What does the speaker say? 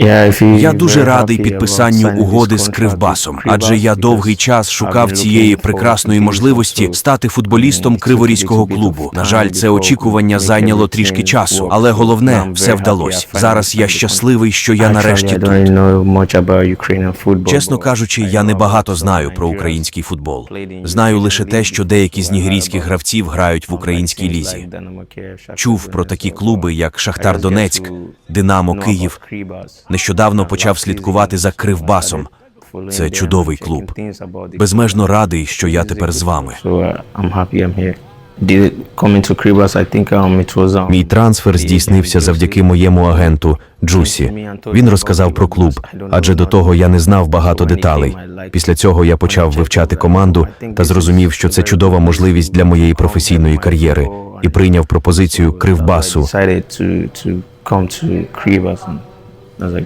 Я дуже радий підписанню угоди з Кривбасом, адже я довгий час шукав цієї прекрасної можливості стати футболістом криворізького клубу. На жаль, це очікування зайняло трішки часу, але головне все вдалося. Зараз я щасливий, що я нарешті тут. Чесно кажучи, я не багато знаю про український футбол. Знаю лише те, що деякі з нігерійських гравців грають в українській лізі. Чув про такі клуби, як Шахтар Донецьк, Динамо Київ. Нещодавно почав слідкувати за Кривбасом. Це чудовий клуб. Безмежно радий, що я тепер з вами. Мій трансфер здійснився завдяки моєму агенту Джусі. Він розказав про клуб, адже до того я не знав багато деталей. Після цього я почав вивчати команду та зрозумів, що це чудова можливість для моєї професійної кар'єри, і прийняв пропозицію Кривбасу. come to Cree and I was like,